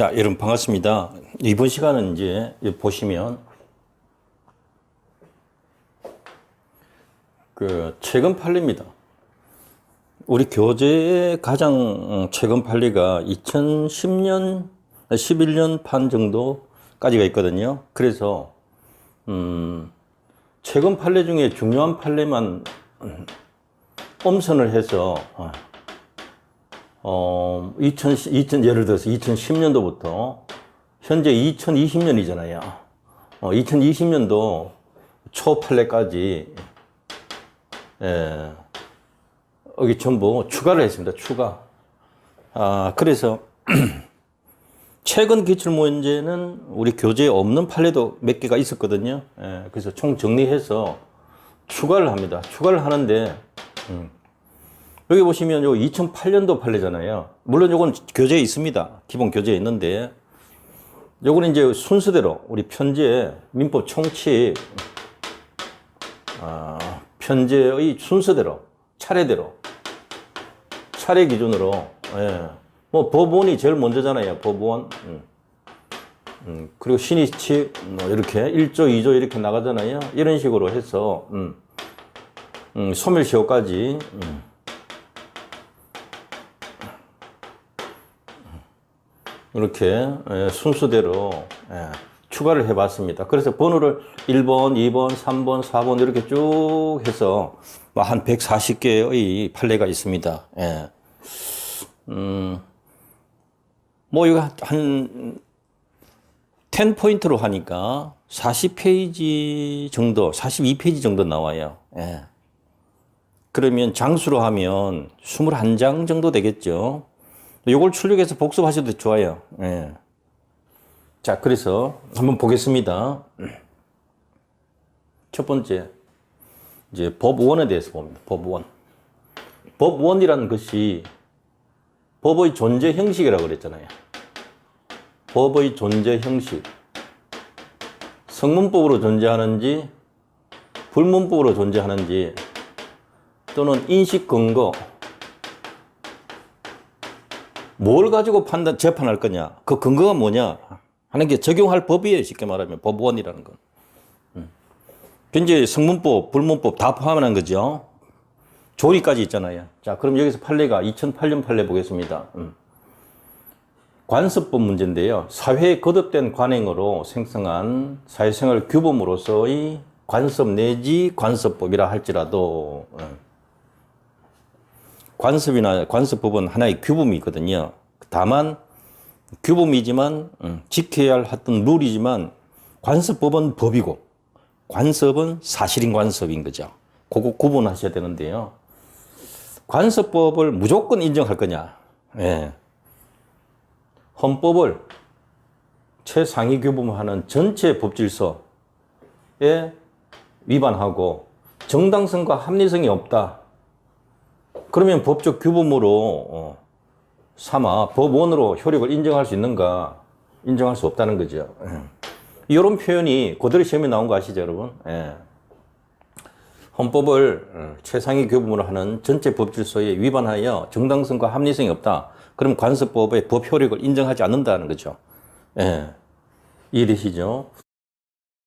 자, 여러분 반갑습니다. 이번 시간은 이제 보시면 그 최근 판례입니다. 우리 교재의 가장 최근 판례가 2010년, 11년 판 정도까지가 있거든요. 그래서 음, 최근 판례 중에 중요한 판례만 음, 엄선을 해서 어, 어, 2000, 2000, 예를 들어서 2010년도부터 현재 2020년이잖아요. 어, 2020년도 초 판례까지, 예, 여기 전부 추가를 했습니다. 추가. 아, 그래서 최근 기출문제는 우리 교재에 없는 판례도 몇 개가 있었거든요. 예, 그래서 총 정리해서 추가를 합니다. 추가를 하는데, 음, 여기 보시면 요 2008년도 판례잖아요. 물론 요건 교재에 있습니다. 기본 교재에 있는데 요거는 이제 순서대로 우리 편제 민법 총칙 아, 편제의 순서대로 차례대로 차례 기준으로 예. 뭐 법원이 제일 먼저잖아요. 법원. 음. 음, 그리고 신의칙 뭐 이렇게 1조, 2조 이렇게 나가잖아요. 이런 식으로 해서 음. 음, 소멸시효까지 음. 이렇게 예, 순서대로 예, 추가를 해봤습니다. 그래서 번호를 1번, 2번, 3번, 4번 이렇게 쭉 해서 뭐한 140개의 판례가 있습니다. 예. 음, 뭐 이거 한 10포인트로 하니까 40페이지 정도, 42페이지 정도 나와요. 예. 그러면 장수로 하면 21장 정도 되겠죠. 요걸 출력해서 복습하셔도 좋아요. 예. 자, 그래서 한번 보겠습니다. 첫 번째, 이제 법원에 대해서 봅니다. 법원. 법원이라는 것이 법의 존재 형식이라고 그랬잖아요. 법의 존재 형식. 성문법으로 존재하는지, 불문법으로 존재하는지, 또는 인식 근거, 뭘 가지고 판단, 재판할 거냐? 그 근거가 뭐냐? 하는 게 적용할 법이에요. 쉽게 말하면. 법원이라는 건. 음. 현재 성문법, 불문법 다 포함한 거죠. 조리까지 있잖아요. 자, 그럼 여기서 판례가 2008년 판례 보겠습니다. 음. 관습법 문제인데요. 사회에 거듭된 관행으로 생성한 사회생활 규범으로서의 관습 내지 관습법이라 할지라도 음. 관습이나 관습법은 하나의 규범이 있거든요. 다만 규범이지만 음, 지켜야 할 어떤 룰이지만 관습법은 법이고 관습은 사실인 관습인 거죠. 그거 구분하셔야 되는데요. 관습법을 무조건 인정할 거냐? 예. 헌법을 최상위 규범하는 전체 법질서에 위반하고 정당성과 합리성이 없다. 그러면 법적 규범으로 어, 삼아 법원으로 효력을 인정할 수 있는가? 인정할 수 없다는 거죠. 예. 이런 표현이 고대로 시험에 나온 거 아시죠, 여러분? 예. 헌법을 어, 최상위 규범으로 하는 전체 법질서에 위반하여 정당성과 합리성이 없다. 그럼 관습법의 법 효력을 인정하지 않는다는 거죠. 예. 이해되시죠?